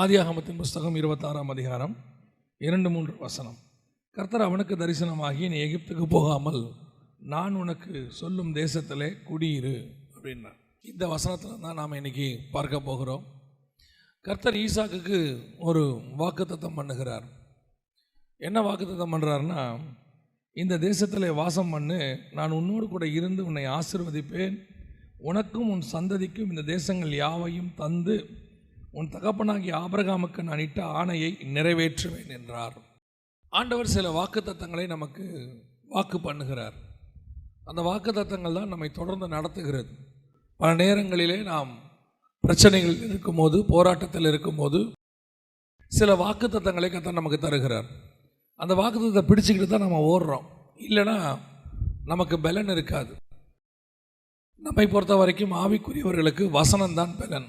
ஆதியாகமத்தின் புஸ்தகம் இருபத்தாறாம் அதிகாரம் இரண்டு மூன்று வசனம். கர்த்தர் அவனுக்கு தரிசனமாகி நீ எகிப்துக்கு போகாமல் நான் உனக்கு சொல்லும் தேசத்திலே குடியிரு அப்படின்னார். இந்த வசனத்தில் தான் நாம் இன்னைக்கு பார்க்க போகிறோம். கர்த்தர் ஈசாக்குக்கு ஒரு வாக்குத்தத்தம் பண்ணுகிறார். என்ன வாக்குத்தத்தம் பண்ணுறாருன்னா இந்த தேசத்தில் வாசம் பண்ணு நான் உன்னோடு கூட இருந்து உன்னை ஆசிர்வதிப்பேன். உனக்கும் உன் சந்ததிக்கும் இந்த தேசங்கள் யாவையும் தந்து உன் தகப்பனாகிய ஆபிரகாமுக்கு நான் இட்ட ஆணையை நிறைவேற்றுவேன் என்றார். ஆண்டவர் சில வாக்குத்தத்தங்களை நமக்கு வாக்கு பண்ணுகிறார். அந்த வாக்குத்தத்தங்கள் தான் நம்மை தொடர்ந்து நடத்துகிறது. பல நேரங்களிலே நாம் பிரச்சனைகள் இருக்கும்போது போராட்டத்தில் இருக்கும்போது சில வாக்குத்தத்தங்களை கர்த்தர் நமக்கு தருகிறார். அந்த வாக்குத்தத்தை பிடிச்சிக்கிட்டு தான் நம்ம ஓடுறோம். இல்லைன்னா நமக்கு பலன் இருக்காது. நம்மை பொறுத்த வரைக்கும் ஆவிக்குரியவர்களுக்கு வசனம் தான் பலன்.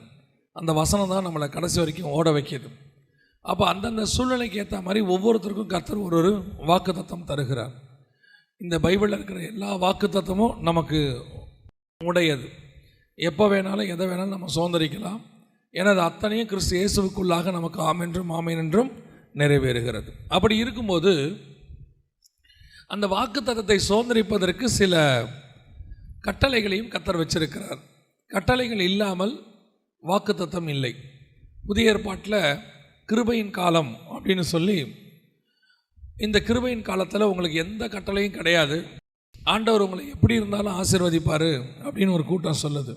அந்த வசனம் தான் நம்மளை கடைசி வரைக்கும் ஓட வைக்கிது. அப்போ அந்தந்த சூழ்நிலைக்கு ஏற்ற மாதிரி ஒவ்வொருத்தருக்கும் கர்த்தர் ஒரு ஒரு வாக்குத்தத்தம் தருகிறார். இந்த பைபிளில் இருக்கிற எல்லா வாக்குத்தத்தமும் நமக்கு உடையது. எப்போ வேணாலும் எதை வேணாலும் நம்ம சுதந்திரிக்கலாம். ஏன்னா அது அத்தனையும் கிறிஸ்து இயேசுவுக்குள்ளாக நமக்கு ஆமென்றும் ஆமேன் என்றும் நிறைவேறுகிறது. அப்படி இருக்கும்போது அந்த வாக்குத்தத்தத்தை சுதந்திரிப்பதற்கு சில கட்டளைகளையும் கத்தர் வச்சிருக்கிறார். கட்டளைகள் இல்லாமல் வாக்குத்தத்தம் இல்லை. புதிய ஏற்பாட்டில் கிருபையின் காலம் அப்படின்னு சொல்லி இந்த கிருபையின் காலத்தில் உங்களுக்கு எந்த கட்டளையும் கிடையாது. ஆண்டவர் உங்களை எப்படி இருந்தாலும் ஆசிர்வதிப்பார் அப்படின்னு ஒரு கூட்டம் சொல்லுது.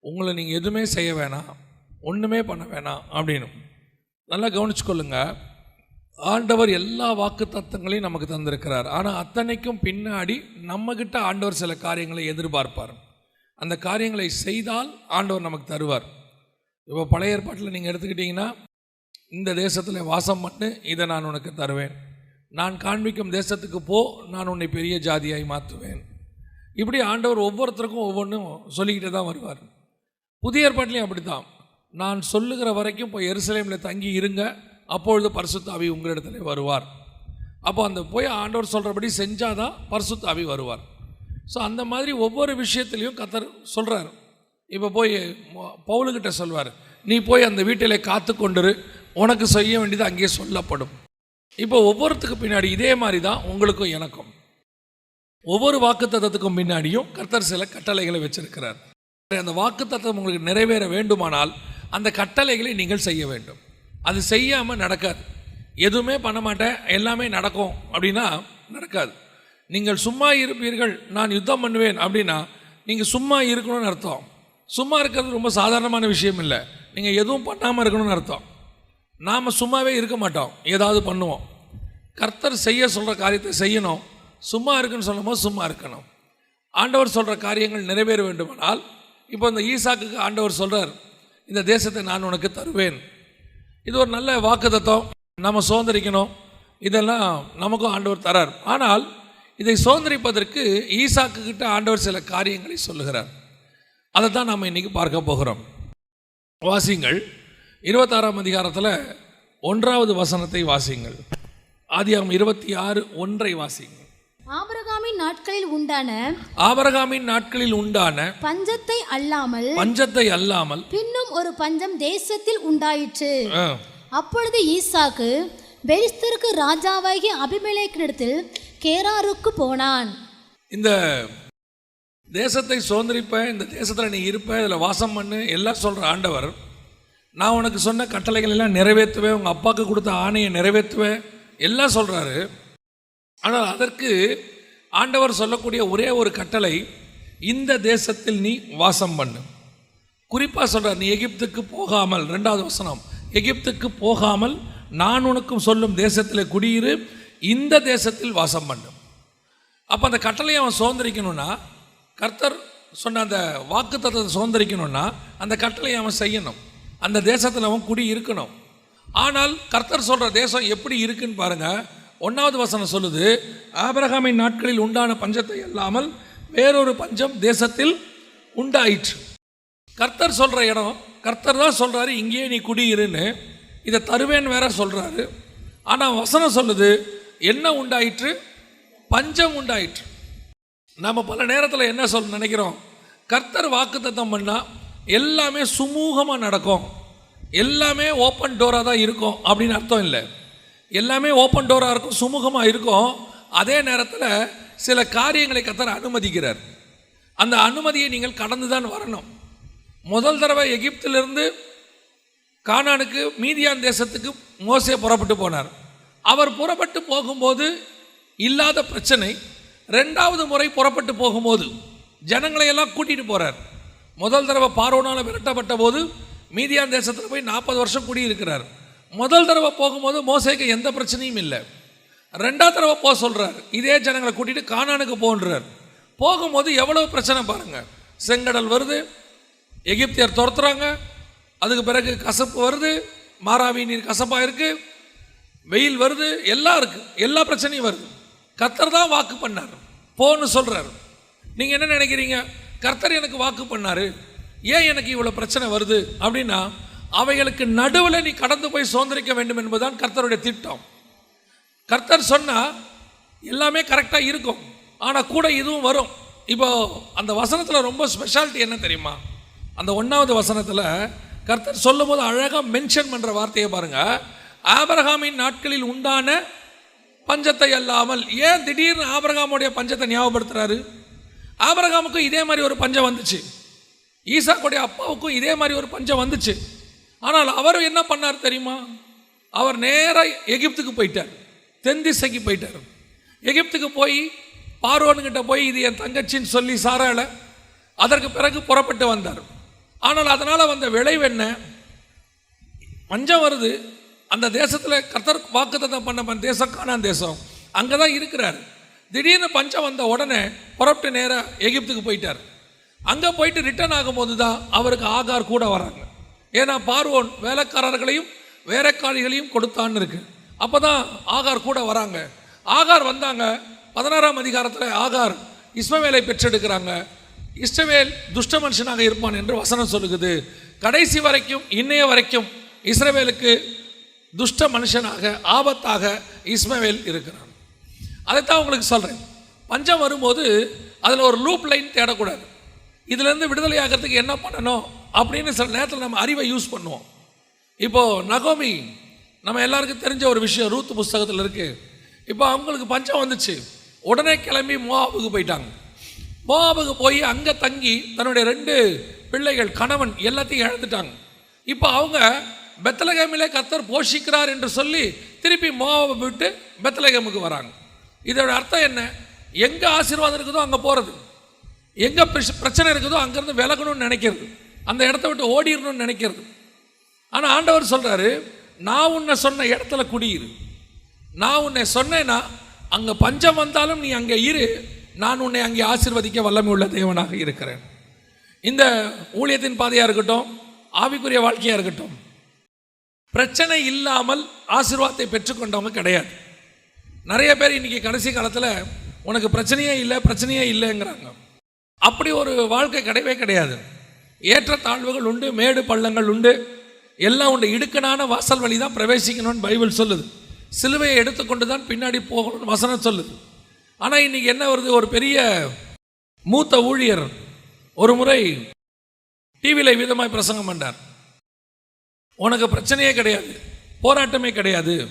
உங்களை நீங்கள் எதுவுமே செய்ய வேணாம் ஒன்றுமே பண்ண வேணாம் அப்படின்னு. நல்லா கவனிச்சுக்கொள்ளுங்க. ஆண்டவர் எல்லா வாக்கு தத்தங்களையும் நமக்கு தந்திருக்கிறார். ஆனால் அத்தனைக்கும் பின்னாடி நம்மக்கிட்ட ஆண்டவர் சில காரியங்களை எதிர்பார்ப்பார். அந்த காரியங்களை செய்தால் ஆண்டவர் நமக்கு தருவார். இப்போ பழைய ஏற்பாட்டில் நீங்கள் எடுத்துக்கிட்டிங்கன்னா இந்த தேசத்தில் வாசம் பண்ணு இதை நான் உனக்கு தருவேன். நான் காண்பிக்கும் தேசத்துக்கு போ நான் உன்னை பெரிய ஜாதியாய் மாற்றுவேன். இப்படி ஆண்டவர் ஒவ்வொருத்தருக்கும் ஒவ்வொன்றும் சொல்லிக்கிட்டே தான் வருவார். புதிய ஏற்பாட்டிலையும் அப்படி தான் நான் சொல்லுகிற வரைக்கும் இப்போ எருசலேமில் தங்கி இருங்க அப்பொழுது பரிசுத்தாவி உங்களிடத்துல வருவார். அப்போ அந்த போய் ஆண்டவர் சொல்கிறபடி செஞ்சால் தான் பரிசுத்தாவி வருவார். ஸோ அந்த மாதிரி ஒவ்வொரு விஷயத்துலையும் கத்தர் சொல்கிறார் இப்போ போய் பவுலுக்கிட்ட சொல்வார் நீ போய் அந்த வீட்டிலே காத்து கொண்டுரு உனக்கு செய்ய வேண்டியது அங்கேயே சொல்லப்படும். இப்போ ஒவ்வொருத்துக்கு பின்னாடி இதே மாதிரி தான் உங்களுக்கும் எனக்கும். ஒவ்வொரு வாக்குத்தத்தத்துக்கும் பின்னாடியும் கர்த்தர் சில கட்டளைகளை வச்சிருக்கிறார். அந்த வாக்குத்தத்தம் உங்களுக்கு நிறைவேற வேண்டுமானால் அந்த கட்டளைகளை நீங்கள் செய்ய வேண்டும். அது செய்யாமல் நடக்காது. எதுவுமே பண்ண மாட்டேன் எல்லாமே நடக்கும் அப்படின்னா நடக்காது. நீங்கள் சும்மா இருப்பீர்கள் நான் யுத்தம் பண்ணுவேன் அப்படின்னா நீங்கள் சும்மா இருக்கணும்னு அர்த்தம். சும்மா இருக்கிறது ரொம்ப சாதாரணமான விஷயம் இல்லை. நீங்கள் எதுவும் பண்ணாமல் இருக்கணும்னு அர்த்தம். நாம் சும்மாவே இருக்க மாட்டோம். ஏதாவது பண்ணுவோம். கர்த்தர் செய்ய சொல்கிற காரியத்தை செய்யணும். சும்மா இருக்குன்னு சொல்லும்போது சும்மா இருக்கணும். ஆண்டவர் சொல்கிற காரியங்கள் நிறைவேற வேண்டுமானால் இப்போ இந்த ஈசாக்குக்கு ஆண்டவர் சொல்கிறார் இந்த தேசத்தை நான் உனக்கு தருவேன். இது ஒரு நல்ல வாக்குத்தத்தம். நம்ம சுதந்திரிக்கணும். இதெல்லாம் நமக்கும் ஆண்டவர் தரார். ஆனால் இதை சுதந்திரிப்பதற்கு ஈசாக்கு கிட்ட ஆண்டவர் சில காரியங்களை சொல்லுகிறார். அதை தான் நாம் இன்னைக்கு பார்க்க போகிறோம். வாசிங்கள். இருபத்தாறாம் அதிகாரத்தில் ஒன்றாவது வசனத்தை வாசிங்கள். ஆதியாகம் இருபத்தி ஆறு ஒன்றை வாசிங்கள். ஆபிரகாமின் நாட்களில் உண்டான ஆபரகாமின் நாட்களில் உண்டான பஞ்சத்தை அல்லாமல் பஞ்சத்தை அல்லாமல் பின்னும் ஒரு பஞ்சம் தேசத்தில் உண்டாயிற்று. அப்பொழுது ஈசாக்கு பெலிஸ்தருக்கு ராஜாவாகிய அபிமெலேக்கினிடத்தில் கேராருக்கு போனான். இந்த தேசத்தை சுதந்திரிப்ப இந்த தேசத்தில் நீ இருப்ப இதில் வாசம் பண்ணு எல்லாம் சொல்கிற ஆண்டவர் நான் உனக்கு சொன்ன கட்டளைகள் எல்லாம் நிறைவேற்றுவேன் உங்கள் அப்பாவுக்கு கொடுத்த ஆணையை நிறைவேற்றுவேன் எல்லாம் சொல்கிறாரு ஆனால் அதற்கு ஆண்டவர் சொல்லக்கூடிய ஒரே ஒரு கட்டளை இந்த தேசத்தில் நீ வாசம் பண்ணு. குறிப்பாக சொல்கிறார் நீ எகிப்துக்கு போகாமல் ரெண்டாவது வசனம் எகிப்துக்கு போகாமல் நான் உனக்கும் சொல்லும் தேசத்தில் குடியிரு இந்த தேசத்தில் வாசம் பண்ணு. அப்போ அந்த கட்டளையை அவன் சுதந்திரிக்கணும்னா கர்த்தர் சொன்ன அந்த வாக்குத்தத்தத்தை சுதந்திரிக்கணும்னா அந்த கட்டளையை அவன் செய்யணும். அந்த தேசத்தில் அவன் குடி இருக்கணும். ஆனால் கர்த்தர் சொல்கிற தேசம் எப்படி இருக்குன்னு பாருங்க. ஒன்றாவது வசனம் சொல்லுது ஆபிரகாமின் நாட்களில் உண்டான பஞ்சத்தை அல்லாமல் வேறொரு பஞ்சம் தேசத்தில் உண்டாயிற்று. கர்த்தர் சொல்கிற இடம் கர்த்தர் தான் சொல்கிறாரு இங்கேயே நீ குடியிருன்னு. இதை தருவேன் வேற சொல்கிறாரு ஆனால் வசனம் சொல்லுது என்ன உண்டாயிற்று? பஞ்சம் உண்டாயிற்று. நம்ம பல நேரத்தில் என்ன சொல் நினைக்கிறோம்? கர்த்தர் வாக்குத்தத்தம் பண்ணால் எல்லாமே சுமூகமாக நடக்கும். எல்லாமே ஓப்பன் டோராக தான் இருக்கும் அப்படின்னு அர்த்தம் இல்லை. எல்லாமே ஓப்பன் டோராக இருக்கும் சுமூகமாக இருக்கும். அதே நேரத்தில் சில காரியங்களை கத்தர் அனுமதிக்கிறார். அந்த அனுமதியை நீங்கள் கடந்து தான் வரணும். முதல் தடவை எகிப்திலிருந்து கானானுக்கு மீதியான் தேசத்துக்கு மோசே புறப்பட்டு போனார். அவர் புறப்பட்டு போகும்போது இல்லாத பிரச்சனை ரெண்டாவது முறை புறப்பட்டு போகும்போது ஜனங்களை எல்லாம் கூட்டிட்டு போறார். முதல் தடவை பார்வோனால் விரட்டப்பட்ட போது மீதியான் தேசத்தில் போய் நாற்பது வருஷம் குடியிருக்கிறார். முதல் தடவை போகும்போது மோசைக்கு எந்த பிரச்சனையும் இல்லை. ரெண்டாவது தடவை போக சொல்றார். இதே ஜனங்களை கூட்டிட்டு கானானுக்கு போன்றார். போகும்போது எவ்வளவு பிரச்சனை பாருங்க. செங்கடல் வருது எகிப்தியர் துரத்துறாங்க. அதுக்கு பிறகு கசப்பு வருது மாறாவி நீர் கசப்பாக இருக்கு. வெயில் வருது எல்லாம் இருக்கு. எல்லா பிரச்சனையும் வருது. கர்த்தர் தான் வாக்கு பண்ணார். போன்னு சொல்கிறார் நீங்கள் என்ன நினைக்கிறீங்க? கர்த்தர் எனக்கு வாக்கு பண்ணாரு. ஏன் எனக்கு இவ்வளோ பிரச்சனை வருது? அப்படின்னா அவைகளுக்கு நடுவில் நீ கடந்து போய் சுதந்திரிக்க வேண்டும் என்பதுதான் கர்த்தருடைய திட்டம். கர்த்தர் சொன்னால் எல்லாமே கரெக்டாக இருக்கும். ஆனால் கூட இதுவும் வரும். இப்போ அந்த வசனத்தில் ரொம்ப ஸ்பெஷாலிட்டி என்ன தெரியுமா? அந்த ஒன்றாவது வசனத்தில் கர்த்தர் சொல்லும் போது அழகாக மென்ஷன் பண்ணுற வார்த்தையை பாருங்கள் ஆபரகாமின் நாட்களில் உண்டான பஞ்சத்தை அல்லாமல் ஏன் திடீர்னு ஆபரகாமுடைய பஞ்சத்தை ஞாபகப்படுத்துறாரு? ஆபரகாமுக்கும் இதே மாதிரி ஒரு பஞ்சம் வந்துச்சு. ஈசாக்குடைய அப்பாவுக்கும் இதே மாதிரி ஒரு பஞ்சம் வந்துச்சு. ஆனால் அவர் என்ன பண்ணார் தெரியுமா? அவர் நேராக எகிப்துக்கு போயிட்டார். தென் திசைக்கு போயிட்டார். எகிப்துக்கு போய் பார்வன்கிட்ட போய் இது என் தங்கச்சின்னு சொல்லி சாரால அதற்கு பிறகு புறப்பட்டு வந்தார். ஆனால் அதனால் வந்த விளைவு என்ன? பஞ்சம் வருது. அந்த தேசத்தில் கர்த்தர் வாக்குத்தத்தம் பண்ண பண்ண தேசம் காணான் தேசம். அங்கே தான் இருக்கிறார். திடீர்னு பஞ்சம் வந்த உடனே புறப்பட்டு நேராக எகிப்துக்கு போயிட்டார். அங்கே போயிட்டு ரிட்டர்ன் ஆகும்போது தான் அவருக்கு ஆகார் கூட வராங்க. ஏன்னா பார்வோன் வேலைக்காரர்களையும் வேலைக்காரிகளையும் கொடுத்தான்னு இருக்கு. அப்போ தான் ஆகார் கூட வராங்க. ஆகார் வந்தாங்க. பதினாறாம் அதிகாரத்தில் ஆகார் இஸ்மவேலை பெற்றெடுக்கிறாங்க. இஸ்ரவேல் துஷ்ட மனுஷனாக இருப்பான் என்று வசனம் சொல்லுகிறது கடைசி வரைக்கும் இன்னைய வரைக்கும் இஸ்ரவேலுக்கு துஷ்ட மனுஷனாக ஆபத்தாக இஸ்மவேல் இருக்கிறான். அதைத்தான் உங்களுக்கு சொல்கிறேன் பஞ்சம் வரும்போது அதில் ஒரு லூப் லைன் தேடக்கூடாது. இதுலேருந்து விடுதலை ஆகிறதுக்கு என்ன பண்ணணும்? அப்படின்னு சில நேரத்தில் நம்ம அறிவை யூஸ் பண்ணுவோம். இப்போது நகோமி நம்ம எல்லாருக்கும் தெரிஞ்ச ஒரு விஷயம் ரூத் புஸ்தகத்தில் இருக்குது இப்போ அவங்களுக்கு பஞ்சம் வந்துச்சு. உடனே கிளம்பி மோவாபுக்கு போயிட்டாங்க. மோவாபுக்கு போய் அங்கே தங்கி தன்னுடைய ரெண்டு பிள்ளைகள் கணவன் எல்லாத்தையும் இழந்துட்டாங்க. இப்போ அவங்க பெத்தலகமிலே கத்தர் போஷிக்கிறார் என்று சொல்லி திருப்பி மோவாபை விட்டு பெத்தலகமுக்கு வராங்க. இதோட அர்த்தம் என்ன? எங்கே ஆசீர்வாதம் இருக்குதோ அங்கே போகிறது எங்கே பிரச்சனை இருக்குதோ அங்கேருந்து விலகணும்னு நினைக்கிறது. அந்த இடத்த விட்டு ஓடிடணும்னு நினைக்கிறது. ஆனால் ஆண்டவர் சொல்கிறாரு நான் உன்னை சொன்ன இடத்துல குடியிரு. நான் உன்னை சொன்னேன்னா அங்கே பஞ்சம் வந்தாலும் நீ அங்கே இரு. நான் உன்னை அங்கே ஆசீர்வதிக்க வல்லமை உள்ள தேவனாக இருக்கிறேன். இந்த ஊழியத்தின் பாதையாக இருக்கட்டும் ஆவிக்குரிய வாழ்க்கையாக இருக்கட்டும் பிரச்சனை இல்லாமல் ஆசீர்வாதத்தை பெற்றுக்கொண்டவங்க கிடையாது. நிறைய பேர் இன்னைக்கு கடைசி காலத்தில் உனக்கு பிரச்சனையே இல்லை பிரச்சனையே இல்லைங்கிறாங்க. அப்படி ஒரு வாழ்க்கை கிடையவே கிடையாது. ஏற்றத்தாழ்வுகள் உண்டு மேடு பள்ளங்கள் உண்டு. எல்லாம் உண்டு. இடுக்கனான வாசல் வழி தான் பிரவேசிக்கணும்னு பைபிள் சொல்லுது. சிலுவையை எடுத்துக்கொண்டு தான் பின்னாடி போகணும்னு வசனம் சொல்லுது. ஆனால் இன்னைக்கு என்ன வருது? ஒரு பெரிய மூத்த ஊழியர் ஒரு முறை டிவியில் விதமாய் பிரசங்கம் பண்ணார் உனக்கு பிரச்சனையே கிடையாது போராட்டமே கிடையாது.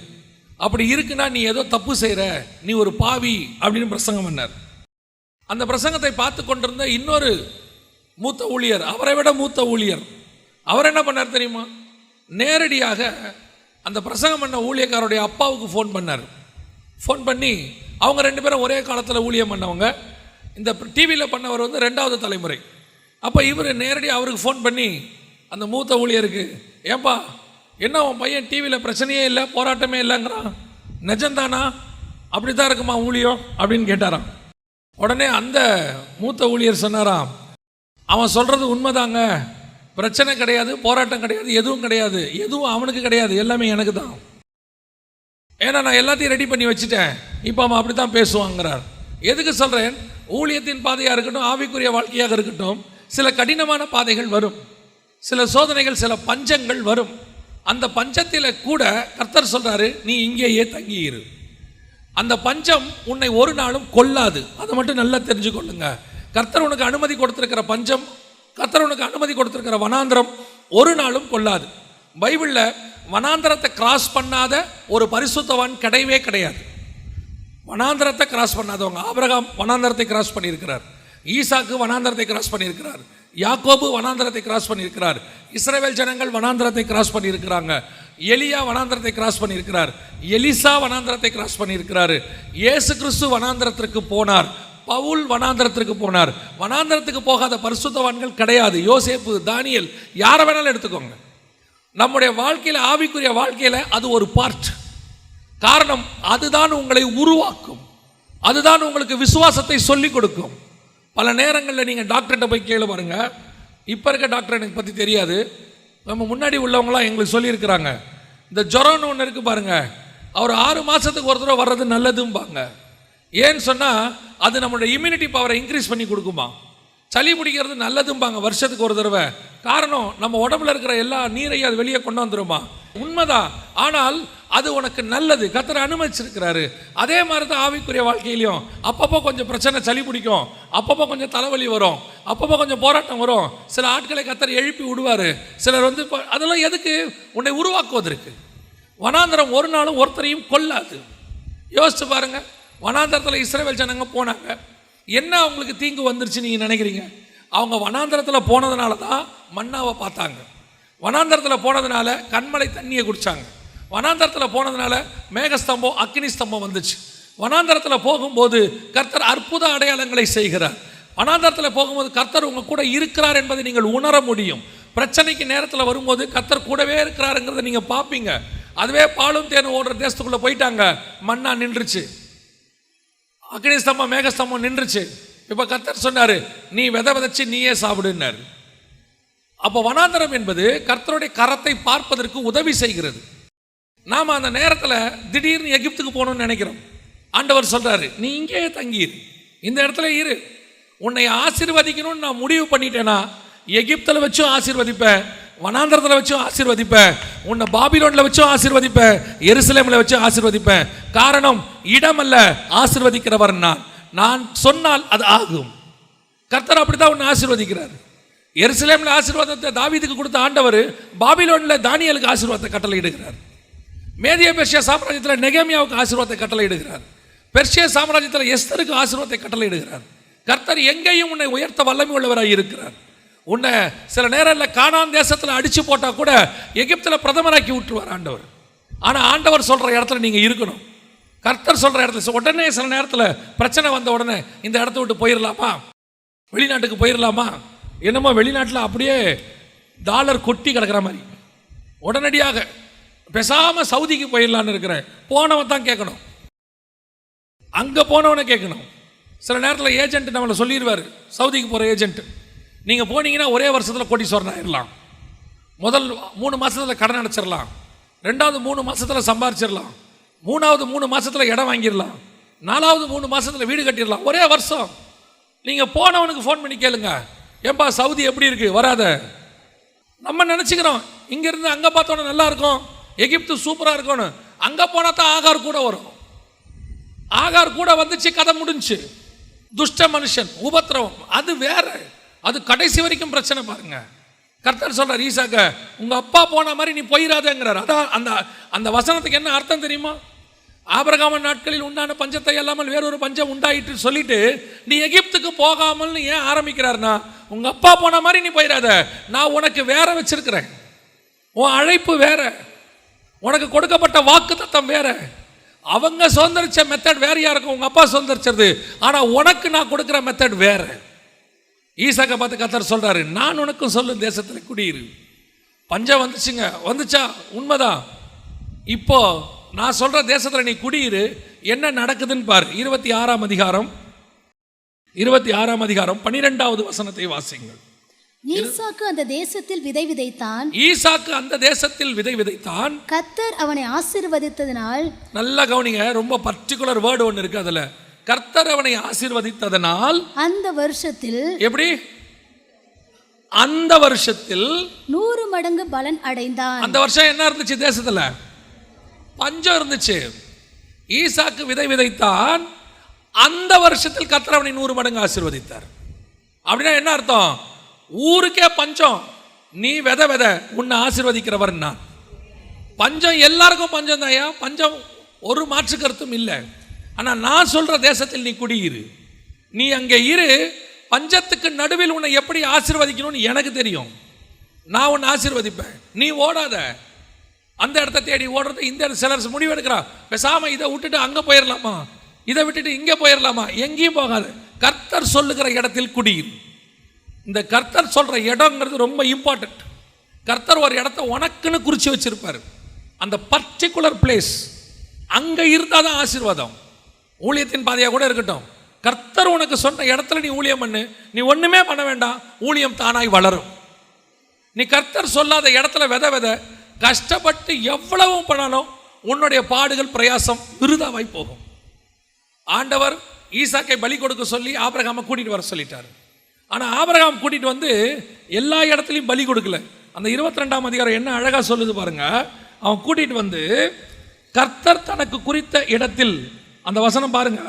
அப்படி இருக்குன்னா நீ ஏதோ தப்பு செய்கிற நீ ஒரு பாவி அப்படின்னு பிரசங்கம் பண்ணார். அந்த பிரசங்கத்தை பார்த்து கொண்டிருந்த இன்னொரு மூத்த ஊழியர் அவரை விட மூத்த ஊழியர் அவர் என்ன பண்ணார் தெரியுமா? நேரடியாக அந்த பிரசங்கம் பண்ண ஊழியக்காரருடைய அப்பாவுக்கு ஃபோன் பண்ணார். ஃபோன் பண்ணி அவங்க ரெண்டு பேரும் ஒரே காலத்தில் ஊழியம் பண்ணவங்க. இந்த டிவியில் பண்ணவர் வந்து ரெண்டாவது தலைமுறை. அப்போ இவர் நேரடியாக அவருக்கு ஃபோன் பண்ணி அந்த மூத்த ஊழியருக்கு ஏப்பா என்ன உன் பையன் டிவியில் பிரச்சனையே இல்லை போராட்டமே இல்லைங்கிறான்? நிஜம்தானா? அப்படி தான் இருக்குமா ஊழியம் அப்படின்னு கேட்டாராம். உடனே அந்த மூத்த ஊழியர் சொன்னாராம் அவன் சொல்கிறது உண்மைதாங்க. பிரச்சனை கிடையாது போராட்டம் கிடையாது எதுவும் கிடையாது. எதுவும் அவனுக்கு கிடையாது எல்லாமே எனக்கு தான் ஏன்னா நான் எல்லாத்தையும் ரெடி பண்ணி வச்சுட்டேன். இப்போ அவன் அப்படி தான் பேசுவாங்கிறார். எதுக்கு சொல்கிறேன் ஊழியத்தின் பாதையாக இருக்கட்டும் ஆவிக்குரிய வாழ்க்கையாக இருக்கட்டும் சில கடினமான பாதைகள் வரும். சில சோதனைகள் சில பஞ்சங்கள் வரும். அந்த பஞ்சத்தில் கூட கர்த்தர் சொல்கிறாரு நீ இங்கேயே தங்கியிரு. அந்த பஞ்சம் உன்னை ஒரு நாளும் கொல்லாது. அதை மட்டும் நல்லா தெரிஞ்சுக்கொள்ளுங்க. கர்த்தர் உனக்கு அனுமதி கொடுத்துருக்கிற பஞ்சம் கர்த்தர் உனக்கு அனுமதி கொடுத்துருக்கிற வனாந்திரம் ஒரு நாளும் கொல்லாது. பைபிளில் வனாந்திரத்தை கிராஸ் பண்ணாத ஒரு பரிசுத்தவான் கிடையவே கிடையாது. வனாந்திரத்தை கிராஸ் பண்ணாதவங்க. ஆபிரகாம் வனாந்தரத்தை கிராஸ் பண்ணியிருக்கிறார். ஈசாக்கு வனாந்திரத்தை கிராஸ் பண்ணியிருக்கிறார். யாக்கோபு வனாந்தரத்தை கிராஸ் பண்ணியிருக்கிறார். இஸ்ரேவேல் ஜனங்கள் வனாந்தரத்தை கிராஸ் பண்ணியிருக்கிறாங்க. எலியா வனாந்தரத்தை கிராஸ் பண்ணியிருக்கிறார். எலிசா வனாந்தரத்தை கிராஸ் பண்ணியிருக்கிறாரு. இயேசு கிறிஸ்து வனாந்தரத்திற்கு போனார். பவுல் வனாந்தரத்திற்கு போனார். வனாந்தரத்துக்கு போகாத பரிசுத்தவான்கள் கிடையாது. யோசேப்பு தானியல் யாரை வேணாலும் எடுத்துக்கோங்க. நம்முடைய வாழ்க்கையில் ஆவிக்குரிய வாழ்க்கையில் அது ஒரு பார்ட் காரணம் அதுதான் உங்களை உருவாக்கும். அதுதான் உங்களுக்கு விசுவாசத்தை சொல்லிக் கொடுக்கும். பல நேரங்களில் நீங்கள் டாக்டர்கிட்ட போய் கேளு பாருங்க. இப்போ இருக்க டாக்டர் எனக்கு பற்றி தெரியாது. நம்ம முன்னாடி உள்ளவங்களாம் எங்களுக்கு சொல்லியிருக்கிறாங்க. இந்த ஜுரம்னு ஒன்று இருக்குது பாருங்க. அவர் ஆறு மாதத்துக்கு ஒரு தடவை வர்றது நல்லதும்பாங்க. ஏன்னு சொன்னால் அது நம்மளோட இம்யூனிட்டி பவரை இன்க்ரீஸ் பண்ணி கொடுக்குமா? சளி பிடிக்கிறது நல்லதும்பாங்க வருஷத்துக்கு ஒரு தடவை. காரணம் நம்ம உடம்புல இருக்கிற எல்லா நீரையும் அது வெளியே கொண்டு வந்துருமா? உண்மைதான். ஆனால் அது உனக்கு நல்லது. கத்தரை அனுமதிச்சிருக்கிறாரு. அதே மாதிரி தான் ஆவிக்குரிய வாழ்க்கையிலையும். அப்பப்போ கொஞ்சம் பிரச்சனை சளி பிடிக்கும். அப்பப்போ கொஞ்சம் தலைவலி வரும். அப்பப்போ கொஞ்சம் போராட்டம் வரும். சில ஆட்களை கத்தர் எழுப்பி விடுவார். சிலர் வந்து அதெல்லாம் எதுக்கு? உன்னை உருவாக்குவதற்கு. வனாந்தரம் ஒரு நாளும் ஒருத்தரையும் கொல்லாது. யோசிச்சு பாருங்க. வனாந்தரத்தில் இஸ்ரேவேல் ஜனங்க போனாங்க. என்ன அவங்களுக்கு தீங்கு வந்துருச்சு நீங்கள் நினைக்கிறீங்க? அவங்க வனாந்தரத்தில் போனதுனால தான் மன்னாவை பார்த்தாங்க. வனாந்தரத்தில் போனதுனால கண்மலை தண்ணியை குடித்தாங்க வனாந்தரத்தில் போனதுனால மேகஸ்தம்பம் அக்னி ஸ்தம்பம் வந்துச்சு. வனாந்தரத்தில் போகும்போது கர்த்தர் அற்புத அடையாளங்களை செய்கிறார். வனாந்தரத்தில் போகும்போது கர்த்தர் உங்கள் கூட இருக்கிறார் என்பதை நீங்கள் உணர முடியும். பிரச்சனைக்கு நேரத்தில் வரும்போது கர்த்தர் கூடவே இருக்கிறாருங்கிறத நீங்கள் பார்ப்பீங்க அதுவே பாலும் தேனும் ஓடுற தேசத்துக்குள்ளே போயிட்டாங்க. மண்ணா நின்றுச்சு. அக்னி ஸ்தம்பம் மேகஸ்தம்பம் நின்றுச்சு. இப்போ கர்த்தர் சொன்னார் நீ வித விதைச்சு நீயே சாப்பிடுன்னார். அப்போ வனாந்தரம் என்பது கர்த்தருடைய கரத்தை பார்ப்பதற்கு உதவி செய்கிறது. நாம் அந்த நேரத்தில் திடீர்னு எகிப்துக்கு போகணும்னு நினைக்கிறோம். ஆண்டவர் சொல்கிறாரு நீ இங்கேயே தங்கியிரு இந்த இடத்துல இரு. உன்னை ஆசீர்வதிக்கணும்னு நான் முடிவு பண்ணிட்டேன்னா எகிப்தில் வச்சும் ஆசீர்வதிப்பேன் வனாந்திரத்தில் வச்சும் ஆசீர்வதிப்பேன் உன்னை பாபிலோனில் வச்சும் ஆசீர்வதிப்பேன் எருசலேமில் வச்சும் ஆசீர்வதிப்பேன் காரணம் இடமல்ல ஆசீர்வதிக்கிறவர் நான். நான் சொன்னால் அது ஆகும். கர்த்தர் அப்படி தான் உன்னை ஆசீர்வதிக்கிறார். எருசலேமில் ஆசீர்வாதத்தை தாவீதுக்கு கொடுத்த ஆண்டவர் பாபிலோனில் தானியலுக்கு ஆசீர்வாதத்தை கட்டளையிடுகிறார். மேதிய பெர்ஷிய சாம்ராஜ்யத்தில் நெகமியாவுக்கு ஆசீர்வாதத்தை எடுக்கிறார் பெர்ஷிய சாம்ராஜ்யத்தில் எஸ்தருக்கு ஆசீர்வாதத்தை கட்டளையிடுகிறார். கர்த்தர் எங்கேயும் உன்னை உயர்த்த வல்லமை உள்ளவராக இருக்கிறார். உன்னை சில நேரங்களில் காணாம் தேசத்தில் அடித்து போட்டால் கூட எகிப்தில் பிரதமராக்கி விட்டுருவார் ஆண்டவர். ஆனால் ஆண்டவர் சொல்கிற இடத்துல நீங்கள் இருக்கணும். கர்த்தர் சொல்கிற இடத்துல உடனே சில நேரத்தில் பிரச்சனை வந்த உடனே இந்த இடத்த விட்டு போயிடலாமா வெளிநாட்டுக்கு போயிடலாமா என்னமோ வெளிநாட்டில் அப்படியே டாலர் கொட்டி கிடக்கிற மாதிரி. உடனடியாக பேசாமல் சவுதிக்கு போயிடலான்னு இருக்கிறேன். போனவன் தான் கேட்கணும். அங்கே போனவனை கேட்கணும். சில நேரத்தில் ஏஜென்ட் நம்மளை சொல்லிடுவார். சவுதிக்கு போகிற ஏஜென்ட் நீங்கள் போனீங்கன்னா ஒரே வருஷத்தில் கோடி ஆயிடலாம் முதல் மூணு மாதத்தில் கடன் அடைச்சிடலாம் ரெண்டாவது மூணு மாதத்தில் சம்பாரிச்சிடலாம் மூணாவது மூணு மாதத்தில் இடம் வாங்கிடலாம் நாலாவது மூணு மாதத்தில் வீடு கட்டிடலாம் ஒரே வருஷம். நீங்கள் போனவனுக்கு ஃபோன் பண்ணி கேளுங்க. ஏன்பா சவுதி எப்படி இருக்குது வராத. நம்ம நினச்சிக்கிறோம். இங்கேருந்து அங்கே பார்த்தோன்னே நல்லா இருக்கும். எகிப்து சூப்பராக இருக்கணும். அங்கே போனால் தான் ஆகார் கூட வரும். ஆகார் கூட வந்துச்சு கதை முடிஞ்சு. துஷ்ட மனுஷன் உபத்திரவம் அது வேற. அது கடைசி வரைக்கும் பிரச்சனை பாருங்க. கர்த்தர் சொல்கிறார் ஈசாக்க உங்க அப்பா போன மாதிரி நீ போயிடாதேங்கிறார் அதான் அந்த அந்த வசனத்துக்கு என்ன அர்த்தம் தெரியுமா? ஆபரகாம நாட்களில் உண்டான பஞ்சத்தை இல்லாமல் வேறொரு பஞ்சம் உண்டாயிட்டு சொல்லிட்டு நீ எகிப்துக்கு போகாமல்னு ஏன் ஆரம்பிக்கிறார்னா உங்க அப்பா போன மாதிரி நீ போயிடாத நான் உனக்கு வேற வச்சிருக்கிறேன். உன் அழைப்பு வேற. உனக்கு கொடுக்கப்பட்ட வாக்கு தத்தம் வேற. அவங்க சுதந்திரிச்ச மெத்தட் வேறையா இருக்கும் உங்க அப்பா சுதந்திரிச்சது. ஆனா உனக்கு நான் கொடுக்குற மெத்தட் வேற. ஈசாக்க பார்த்து கத்தர் சொல்றாரு நான் உனக்கும் சொல்லும் தேசத்தில் குடியிரு. பஞ்சம் வந்துச்சுங்க. வந்துச்சா? உண்மைதான். இப்போ நான் சொல்ற தேசத்தில் நீ குடியிரு. என்ன நடக்குதுன்னு பாரு. இருபத்தி ஆறாம் அதிகாரம். இருபத்தி ஆறாம் அதிகாரம் பன்னிரெண்டாவது வசனத்தை வாசிங்கள் ஈசாக்கு அந்த தேசத்தில் விதை விதைத்தான். ஈசாக்கு அந்த தேசத்தில் விதை விதைத்தான். கத்தர் அவனை ஆசீர்வதித்ததினால் நல்லா கவனிங்க ரொம்ப பர்டிகுலர் வேர்டு ஒன்று இருக்கு அதுல. கர்த்தர் அவனை ஆசீர்வதித்ததனால் அந்த வருஷத்தில் எப்படி? அந்த வருஷத்தில் நூறு மடங்கு பலன் அடைந்தான். அந்த வருஷம் என்ன இருந்துச்சு தேசத்துல? பஞ்சம் இருந்துச்சு. ஈசாக்கு விதை விதைத்தான். அந்த வருஷத்தில் கர்த்தர் அவனை நூறு மடங்கு ஆசீர்வதித்தார். அப்படின்னா என்ன அர்த்தம்? ஊருக்கே பஞ்சம். நீ வித வித உன்னை ஆசிர்வதிக்கிறவர் நான் பஞ்சம் எல்லாருக்கும் பஞ்சம் தாயா பஞ்சம் ஒரு மாற்று கருத்தும் இல்லை. ஆனால் நான் சொல்கிற தேசத்தில் நீ குடியிரு. நீ அங்கே இரு. பஞ்சத்துக்கு நடுவில் உன்னை எப்படி ஆசிர்வதிக்கணும்னு எனக்கு தெரியும். நான் உன்னை ஆசீர்வதிப்பேன். நீ ஓடாத. அந்த இடத்த தேடி ஓடுறது இந்த இடத்து சிலர் முடிவெடுக்கிறா. பேசாமல் இதை விட்டுட்டு அங்கே போயிடலாமா இதை விட்டுட்டு இங்கே போயிடலாமா எங்கேயும் போகாது. கர்த்தர் சொல்லுகிற இடத்தில் குடியிரு. இந்த கர்த்தர் சொல்கிற இடங்கிறது ரொம்ப இம்பார்ட்டண்ட் கர்த்தர் ஒரு இடத்த உனக்குன்னு குறித்து வச்சுருப்பார். அந்த பர்டிகுலர் பிளேஸ் அங்கே இருந்தால் தான் ஆசீர்வாதம். ஊழியத்தின் பாதையாக கூட இருக்கட்டும். கர்த்தர் உனக்கு சொன்ன இடத்துல நீ ஊழியம் பண்ணு. நீ ஒன்றுமே பண்ண வேண்டாம். ஊழியம் தானாய் வளரும். நீ கர்த்தர் சொல்லாத இடத்துல வித வித. கஷ்டப்பட்டு எவ்வளவு பண்ணாலும் உன்னுடைய பாடுகள் பிரயாசம் விருதாவாய் போகும். ஆண்டவர் ஈசாக்கை பலி கொடுக்க சொல்லி ஆபிரகாம கூட்டிகிட்டு வர சொல்லிட்டார். ஆனா ஆபிரகாம் கூட்டிட்டு வந்து எல்லா இடத்துலையும் பலி கொடுக்கல. அந்த இருபத்தி ரெண்டாம் அதிகாரம் என்ன அழகா சொல்லுது பாருங்க. அவன் கூட்டிட்டு வந்து கர்த்தர் தனக்கு குறித்த இடத்தில் அந்த வசனம் பாருங்க.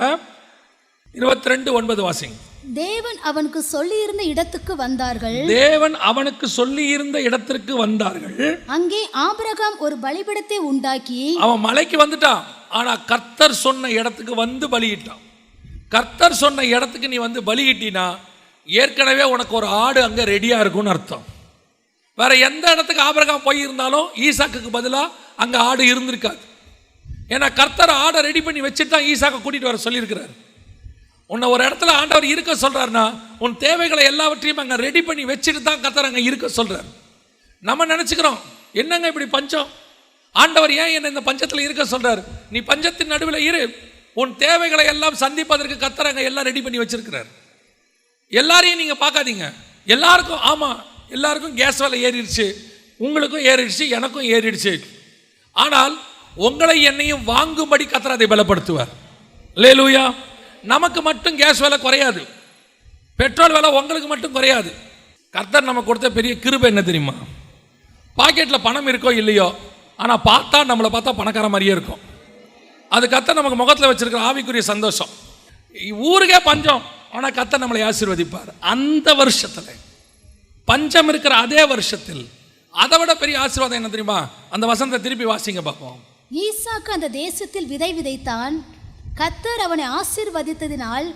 இருபத்தி ரெண்டு ஒன்பது வாசிங்க. தேவன் அவனுக்கு சொல்லியிருந்த இடத்துக்கு வந்தார்கள். தேவன் அவனுக்கு சொல்லி இருந்த இடத்திற்கு வந்தார்கள். அங்கே ஆபிரகாம் ஒரு பலிபீடத்தை உண்டாக்கி அவன் மலைக்கு வந்துட்டான். ஆனா கர்த்தர் சொன்ன இடத்துக்கு வந்து பலியிட்டான். கர்த்தர் சொன்ன இடத்துக்கு நீ வந்து பலியிட்டினா ஏற்கனவே உனக்கு ஒரு ஆடு அங்கே ரெடியாக இருக்கும்னு அர்த்தம். வேற எந்த இடத்துக்கு ஆபரகம் போயிருந்தாலும் ஈசாக்குக்கு பதிலாக அங்கே ஆடு இருந்திருக்காது. ஏன்னா கர்த்தர் ஆடை ரெடி பண்ணி வச்சுட்டு தான் ஈசாக்கை கூட்டிட்டு வர சொல்லியிருக்கிறார். உன்னை ஒரு இடத்துல ஆண்டவர் இருக்க சொல்றாருன்னா உன் தேவைகளை எல்லாவற்றையும் அங்கே ரெடி பண்ணி வச்சுட்டு தான் கர்த்தர் அங்கே இருக்க சொல்றாரு. நம்ம நினச்சிக்கிறோம் என்னங்க இப்படி பஞ்சம்? ஆண்டவர் ஏன் என்ன இந்த பஞ்சத்தில் இருக்க சொல்கிறார் நீ பஞ்சத்தின் நடுவில் இரு. உன் தேவைகளை எல்லாம் சந்திப்பதற்கு கர்த்தர் எல்லாம் ரெடி பண்ணி வச்சிருக்கிறார். எல்லாரையும் நீங்கள் பார்க்காதீங்க. எல்லாருக்கும் ஆமாம் எல்லாருக்கும் கேஸ் விலை ஏறிடுச்சு. உங்களுக்கும் ஏறிடுச்சு எனக்கும் ஏறிடுச்சு. ஆனால் உங்களை என்னையும் வாங்கும்படி கத்தர் அதை பலப்படுத்துவார். லேலூயா நமக்கு மட்டும் கேஸ் விலை குறையாது. பெட்ரோல் விலை உங்களுக்கு மட்டும் குறையாது. கர்த்தர் நம்ம கொடுத்த பெரிய கிருபை என்ன தெரியுமா? பாக்கெட்டில் பணம் இருக்கோ இல்லையோ ஆனால் பார்த்தா நம்மளை பார்த்தா பணக்கார மாதிரியே இருக்கும். அது கர்த்தர் நமக்கு முகத்தில் வச்சிருக்கிற ஆவிக்குரிய சந்தோஷம். ஊருக்கே பஞ்சம். ஆனால் கர்த்தர் நம்மளை ஆசீர்வதிப்பார். அந்த வருஷத்தில் பஞ்சம் இருக்கிற அதே வருஷத்தில் அதை விட பெரிய ஆசீர்வாதம் என்ன தெரியுமா? அந்த வசனத்தை திருப்பி வாசிங்க பார்ப்போம். ஈசாக்கு அந்த தேசத்தில் விதை விதைத்தான். கத்தர் அவனை ஆசீர்வதித்ததினால்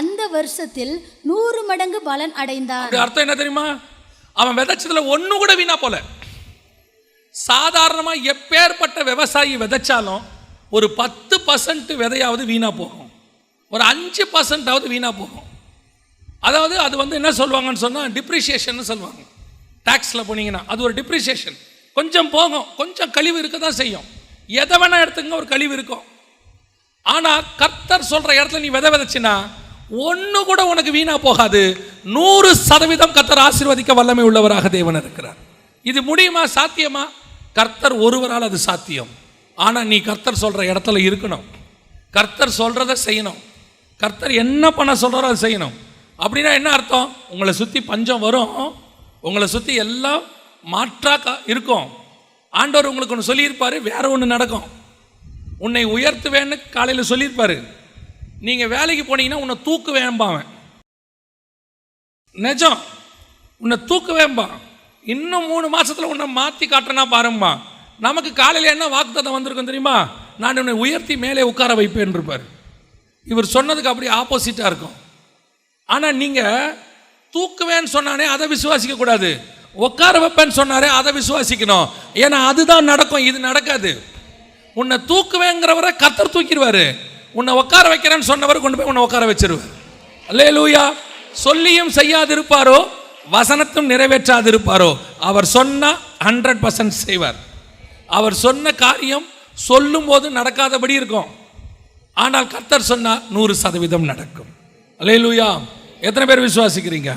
அந்த வருஷத்தில் நூறு மடங்கு பலன் அடைந்தான் அர்த்தம் என்ன தெரியுமா? அவன் விதைச்சதுல ஒண்ணு கூட வீணா போல. சாதாரணமா எப்பேற்பட்ட விவசாயி விதைச்சாலும் ஒரு பத்து பர்சன்ட் விதையாவது வீணா போகும். ஒரு அஞ்சு பர்சன்டாவது வீணாக போகும். அதாவது அது வந்து என்ன சொல்லுவாங்கன்னு சொன்னால் டிப்ரிசியேஷன் சொல்லுவாங்க. டேக்ஸில் போனீங்கன்னா அது ஒரு டிப்ரிசியேஷன் கொஞ்சம் போகும் கொஞ்சம் கழிவு இருக்க தான் செய்யும். எதை வேணால் எடுத்துங்க ஒரு கழிவு இருக்கும். ஆனால் கர்த்தர் சொல்கிற இடத்துல நீ விதை விதைச்சின்னா ஒன்று கூட உனக்கு வீணாக போகாது. நூறு சதவீதம் கர்த்தர் ஆசீர்வதிக்க வல்லமை உள்ளவராக தேவன் இருக்கிறார். இது முடியுமா சாத்தியமா? கர்த்தர் ஒருவரால் அது சாத்தியம். ஆனால் நீ கர்த்தர் சொல்கிற இடத்துல இருக்கணும். கர்த்தர் சொல்கிறத செய்யணும். கர்த்தர் என்ன பண்ண சொல்றாரோ அதை செய்யணும். அப்படின்னா என்ன அர்த்தம்? உங்களை சுற்றி பஞ்சம் வரும். உங்களை சுற்றி எல்லாம் மாற்றாக இருக்கும். ஆண்டவர் உங்களுக்கு ஒன்று சொல்லியிருப்பார் வேறு ஒன்று நடக்கும். உன்னை உயர்த்துவேன்னு காலையில் சொல்லியிருப்பார். நீங்கள் வேலைக்கு போனீங்கன்னா உன்னை தூக்கு வேம்பாவன் நிஜம். உன்னை தூக்க வேம்பா இன்னும் மூணு மாதத்தில் உன்னை மாற்றி காட்டுறனா பாரும்மா நமக்கு காலையில் என்ன வாக்குத்தத்தம் வந்திருக்கும் தெரியுமா? நான் உன்னை உயர்த்தி மேலே உட்கார வைப்பேன் இருப்பார். இவர் சொன்னதுக்கு அப்படியே ஆப்போசிட்டாக இருக்கும். ஆனால் நீங்கள் தூக்குவேன்னு சொன்னானே அதை விசுவாசிக்க கூடாது. உட்கார வைப்பேன்னு சொன்னாரே அதை விசுவாசிக்கணும். ஏன்னா அதுதான் நடக்கும் இது நடக்காது. உன்னை தூக்குவேங்கிறவரை கத்தர் தூக்கிடுவாரு. உன்னை உட்கார வைக்கிறேன்னு சொன்னவர் கொண்டு போய் உன்னை உட்கார வச்சிருவார். அல்லே லூயா சொல்லியும் செய்யாதிருப்பாரோ வசனத்தும் நிறைவேற்றாதிருப்பாரோ. அவர் சொன்ன ஹண்ட்ரட் பர்சன்ட் செய்வார். அவர் சொன்ன காரியம் சொல்லும் போது நடக்காதபடி இருக்கும். ஆனால் கர்த்தர் சொன்னா நூறு சதவீதம் நடக்கும். அல்லே லூயா எத்தனை பேர் விசுவாசிக்கிறீங்க?